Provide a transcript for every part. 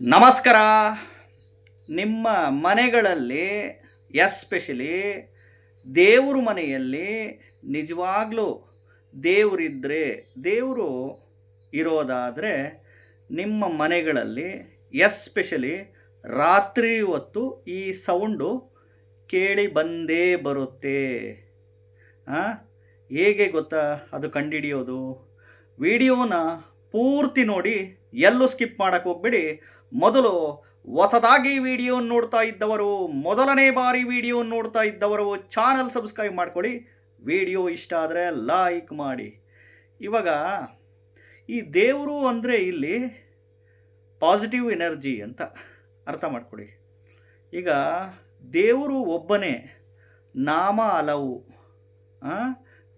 ನಮಸ್ಕಾರ. ನಿಮ್ಮ ಮನೆಗಳಲ್ಲಿ ಎಸ್ಪೆಷಲಿ ದೇವ್ರ ಮನೆಯಲ್ಲಿ ನಿಜವಾಗ್ಲೂ ದೇವರಿದ್ದರೆ ದೇವರು ಇರೋದಾದರೆ ನಿಮ್ಮ ಮನೆಗಳಲ್ಲಿ ಎಸ್ಪೆಷಲಿ ರಾತ್ರಿ ಹೊತ್ತು ಈ ಸೌಂಡು ಕೇಳಿ ಬಂದೇ ಬರುತ್ತೆ. ಹಾಂ ಹೇಗೆ ಗೊತ್ತಾ? ಅದು ಕಂಡುಹಿಡಿಯೋದು ವಿಡಿಯೋನ ಪೂರ್ತಿ ನೋಡಿ ಎಲ್ಲೂ ಸ್ಕಿಪ್ ಮಾಡಕ್ಕೆ ಹೋಗ್ಬೇಡಿ. ಮೊದಲು ಹೊಸದಾಗಿ ವಿಡಿಯೋ ನೋಡ್ತಾ ಇದ್ದವರು, ಮೊದಲನೇ ಬಾರಿ ವಿಡಿಯೋ ನೋಡ್ತಾ ಇದ್ದವರು ಚಾನಲ್ ಸಬ್ಸ್ಕ್ರೈಬ್ ಮಾಡ್ಕೊಳ್ಳಿ. ವಿಡಿಯೋ ಇಷ್ಟ ಆದರೆ ಲೈಕ್ ಮಾಡಿ. ಇವಾಗ ಈ ದೇವರು ಅಂದರೆ ಇಲ್ಲಿ ಪಾಸಿಟಿವ್ ಎನರ್ಜಿ ಅಂತ ಅರ್ಥ ಮಾಡ್ಕೊಳ್ಳಿ. ಈಗ ದೇವರು ಒಬ್ಬನೇ, ನಾಮ ಹಲವು?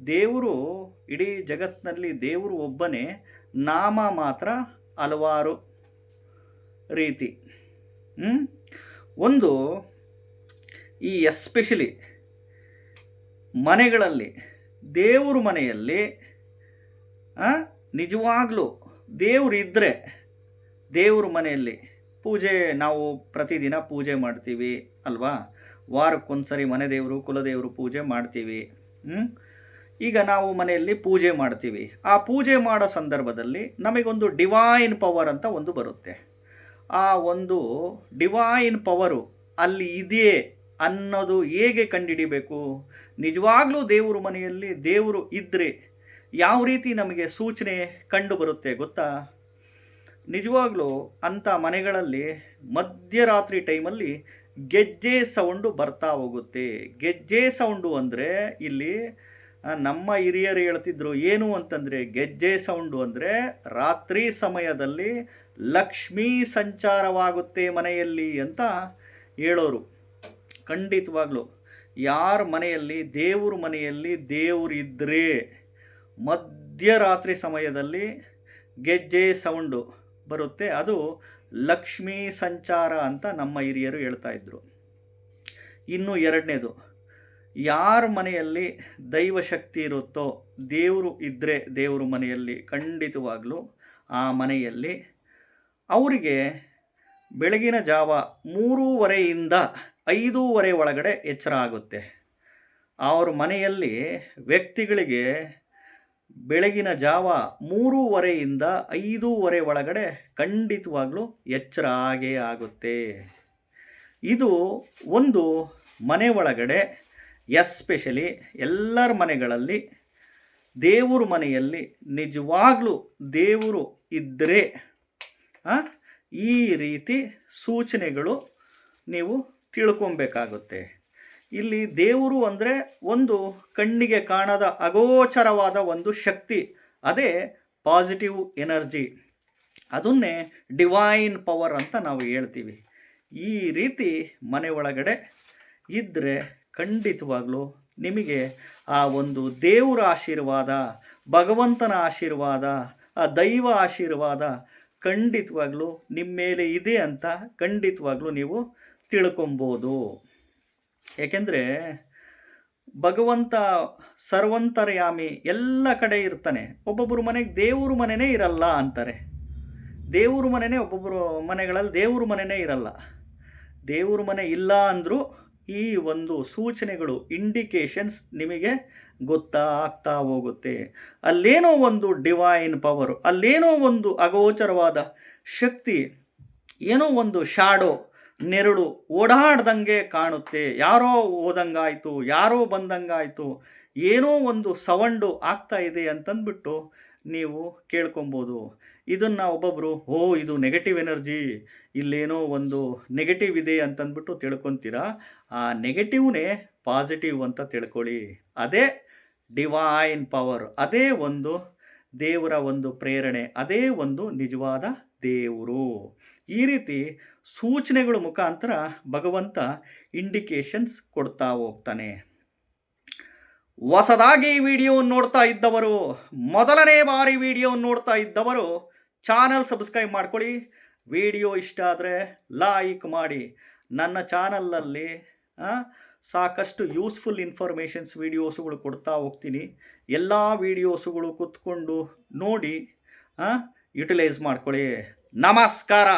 ದೇವರು ಇಡೀ ಜಗತ್ತಿನಲ್ಲಿ ದೇವರು ಒಬ್ಬನೇ, ನಾಮ ಮಾತ್ರ ಹಲವಾರು ರೀತಿ. ಒಂದು, ಈ ಎಸ್ಪೆಷಲಿ ಮನೆಗಳಲ್ಲಿ, ದೇವ್ರ ಮನೆಯಲ್ಲಿ ನಿಜವಾಗಲೂ ದೇವ್ರು ಇದ್ದರೆ ದೇವ್ರ ಮನೆಯಲ್ಲಿ ಪೂಜೆ, ನಾವು ಪ್ರತಿದಿನ ಪೂಜೆ ಮಾಡ್ತೀವಿ, ಅಲ್ವಾ? ವಾರಕ್ಕೊಂದ್ಸರಿ ಮನೆ ದೇವರು, ಕುಲದೇವರು ಪೂಜೆ ಮಾಡ್ತೀವಿ, ಹ್ಮ್? ಈಗ ನಾವು ಮನೆಯಲ್ಲಿ ಪೂಜೆ ಮಾಡ್ತೀವಿ. ಆ ಪೂಜೆ ಮಾಡೋ ಸಂದರ್ಭದಲ್ಲಿ ನಮಗೊಂದು ಡಿವೈನ್ ಪವರ್ ಅಂತ ಒಂದು ಬರುತ್ತೆ. ಆ ಒಂದು ಡಿವೈನ್ ಪವರು ಅಲ್ಲಿ ಇದೆಯೇ ಅನ್ನೋದು ಹೇಗೆ ಕಂಡುಹಿಡಿಬೇಕು ನಿಜವಾಗ್ಲೂ ದೇವರು ಮನೆಯಲ್ಲಿ ದೇವರು ಇದ್ದರೆ ಯಾವ ರೀತಿ ನಮಗೆ ಸೂಚನೆ ಕಂಡು ಬರುತ್ತೆ ಗೊತ್ತಾ? ನಿಜವಾಗ್ಲೂ ಅಂಥ ಮನೆಗಳಲ್ಲಿ ಮಧ್ಯರಾತ್ರಿ ಟೈಮಲ್ಲಿ ಗೆಜ್ಜೆ ಸೌಂಡು ಬರ್ತಾ ಹೋಗುತ್ತೆ. ಗೆಜ್ಜೆ ಸೌಂಡು ಅಂದರೆ ಇಲ್ಲಿ ನಮ್ಮ ಹಿರಿಯರು ಹೇಳ್ತಿದ್ರು, ಏನು ಅಂತಂದರೆ, ಗೆಜ್ಜೆ ಸೌಂಡು ಅಂದರೆ ರಾತ್ರಿ ಸಮಯದಲ್ಲಿ ಲಕ್ಷ್ಮೀ ಸಂಚಾರವಾಗುತ್ತೆ ಮನೆಯಲ್ಲಿ ಅಂತ ಹೇಳೋರು. ಖಂಡಿತವಾಗ್ಲೂ. ಯಾರ ಮನೆಯಲ್ಲಿ? ದೇವ್ರ ಮನೆಯಲ್ಲಿ ದೇವರಿದ್ದರೆ ಮಧ್ಯರಾತ್ರಿ ಸಮಯದಲ್ಲಿ ಗೆಜ್ಜೆ ಸೌಂಡು ಬರುತ್ತೆ. ಅದು ಲಕ್ಷ್ಮೀ ಸಂಚಾರ ಅಂತ ನಮ್ಮ ಹಿರಿಯರು ಹೇಳ್ತಾ ಇದ್ರು. ಇನ್ನು ಎರಡನೇದು. ಯಾರ ಮನೆಯಲ್ಲಿ ದೈವಶಕ್ತಿ ಇರುತ್ತೋ ದೇವರು ಇದ್ದರೆ ದೇವ್ರ ಮನೆಯಲ್ಲಿ ಖಂಡಿತವಾಗಲೂ ಆ ಮನೆಯಲ್ಲಿ ಅವರಿಗೆ ಬೆಳಗಿನ ಜಾವ ಮೂರುವರೆಯಿಂದ ಐದೂವರೆ ಒಳಗಡೆ ಎಚ್ಚರ ಆಗುತ್ತೆ. ಅವ್ರ ಮನೆಯಲ್ಲಿ ವ್ಯಕ್ತಿಗಳಿಗೆ ಬೆಳಗಿನ ಜಾವ ಮೂರುವರೆಯಿಂದ ಐದೂವರೆ ಒಳಗಡೆ ಖಂಡಿತವಾಗಲೂ ಎಚ್ಚರ ಆಗೇ ಆಗುತ್ತೆ. ಇದು ಒಂದು ಮನೆ ಒಳಗಡೆ ಎಸ್ಪೆಷಲಿ ಎಲ್ಲರ ಮನೆಗಳಲ್ಲಿ, ದೇವ್ರ ಮನೆಯಲ್ಲಿ ನಿಜವಾಗ್ಲೂ ದೇವರು ಇದ್ದರೆ ಈ ರೀತಿ ಸೂಚನೆಗಳು ನೀವು ತಿಳ್ಕೊಬೇಕಾಗುತ್ತೆ. ಇಲ್ಲಿ ದೇವರು ಅಂದರೆ ಒಂದು ಕಣ್ಣಿಗೆ ಕಾಣದ ಅಗೋಚರವಾದ ಒಂದು ಶಕ್ತಿ, ಅದೇ ಪಾಸಿಟಿವ್ ಎನರ್ಜಿ ಅದನ್ನೇ ಡಿವೈನ್ ಪವರ್ ಅಂತ ನಾವು ಹೇಳ್ತೀವಿ. ಈ ರೀತಿ ಮನೆ ಒಳಗಡೆ ಇದ್ದರೆ ಖಂಡಿತವಾಗ್ಲೂ ನಿಮಗೆ ಆ ಒಂದು ದೇವರ ಆಶೀರ್ವಾದ, ಭಗವಂತನ ಆಶೀರ್ವಾದ, ಆ ದೈವ ಆಶೀರ್ವಾದ ಖಂಡಿತವಾಗ್ಲೂ ನಿಮ್ಮ ಮೇಲೆ ಇದೆ ಅಂತ ಖಂಡಿತವಾಗ್ಲೂ ನೀವು ತಿಳ್ಕೊಬೋದು. ಏಕೆಂದರೆ ಭಗವಂತ ಸರ್ವಂತರ್ಯಾಮಿ ಎಲ್ಲ ಕಡೆ ಇರ್ತಾನೆ. ಒಬ್ಬೊಬ್ಬರು ಮನೆಗೆ ದೇವ್ರ ಮನೆನೇ ಇರಲ್ಲ ಅಂತಾರೆ. ದೇವ್ರ ಮನೆನೇ ಒಬ್ಬೊಬ್ಬರು ಮನೆಗಳಲ್ಲಿ ದೇವ್ರ ಮನೆನೇ ಇರಲ್ಲ. ದೇವ್ರ ಮನೆ ಇಲ್ಲ ಅಂದರೂ ಈ ಒಂದು ಸೂಚನೆಗಳು ಇಂಡಿಕೇಶನ್ಸ್ ನಿಮಗೆ ಗೊತ್ತಾಗ್ತಾ ಹೋಗುತ್ತೆ. ಅಲ್ಲೇನೋ ಒಂದು ಡಿವೈನ್ ಪವರು ಅಲ್ಲೇನೋ ಒಂದು ಅಗೋಚರವಾದ ಶಕ್ತಿ, ಏನೋ ಒಂದು ಶಾಡೋ ನೆರಳು ಓಡಾಡ್ದಂಗೆ ಕಾಣುತ್ತೆ. ಯಾರೋ ಓದಂಗಾಯಿತು ಯಾರೋ ಬಂದಂಗಾಯಿತು, ಏನೋ ಒಂದು ಸವಂಡು ಆಗ್ತಾ ಇದೆ ಅಂತಂದ್ಬಿಟ್ಟು ನೀವು ಕೇಳ್ಕೊಬೋದು. ಇದನ್ನು ಒಬ್ಬೊಬ್ಬರು ಓ, ಇದು ನೆಗೆಟಿವ್ ಎನರ್ಜಿ ಇಲ್ಲೇನೋ ಒಂದು ನೆಗೆಟಿವ್ ಇದೆ ಅಂತಂದ್ಬಿಟ್ಟು ತಿಳ್ಕೊತೀರಾ? ಆ ನೆಗೆಟಿವ್ನೇ ಪಾಸಿಟಿವ್ ಅಂತ ತಿಳ್ಕೊಳ್ಳಿ. ಅದೇ ಡಿವೈನ್ ಪವರ್ ಅದೇ ಒಂದು ದೇವರ ಒಂದು ಪ್ರೇರಣೆ, ಅದೇ ಒಂದು ನಿಜವಾದ ದೇವರು. ಈ ರೀತಿ ಸೂಚನೆಗಳ ಮುಖಾಂತರ ಭಗವಂತ ಇಂಡಿಕೇಶನ್ಸ್ ಕೊಡ್ತಾ ಹೋಗ್ತಾನೆ. ಹೊಸದಾಗಿ ವಿಡಿಯೋ ನೋಡ್ತಾ ಇದ್ದವರು, ಮೊದಲನೇ ಬಾರಿ ವಿಡಿಯೋ ನೋಡ್ತಾ ಇದ್ದವರು, ಚಾನಲ್ ಸಬ್ಸ್ಕ್ರೈಬ್ ಮಾಡ್ಕೊಳ್ಳಿ. ವಿಡಿಯೋ ಇಷ್ಟ ಆದರೆ ಲೈಕ್ ಮಾಡಿ. ನನ್ನ ಚಾನಲಲ್ಲಿ ಸಾಕಷ್ಟು ಯೂಸ್ಫುಲ್ ಇನ್ಫಾರ್ಮೇಷನ್ಸ್ ವೀಡಿಯೋಸುಗಳು ಕೊಡ್ತಾ ಹೋಗ್ತೀನಿ. ಎಲ್ಲ ವೀಡಿಯೋಸುಗಳು ಕೂತ್ಕೊಂಡು ನೋಡಿ ಯುಟಿಲೈಸ್ ಮಾಡ್ಕೊಳ್ಳಿ. ನಮಸ್ಕಾರ!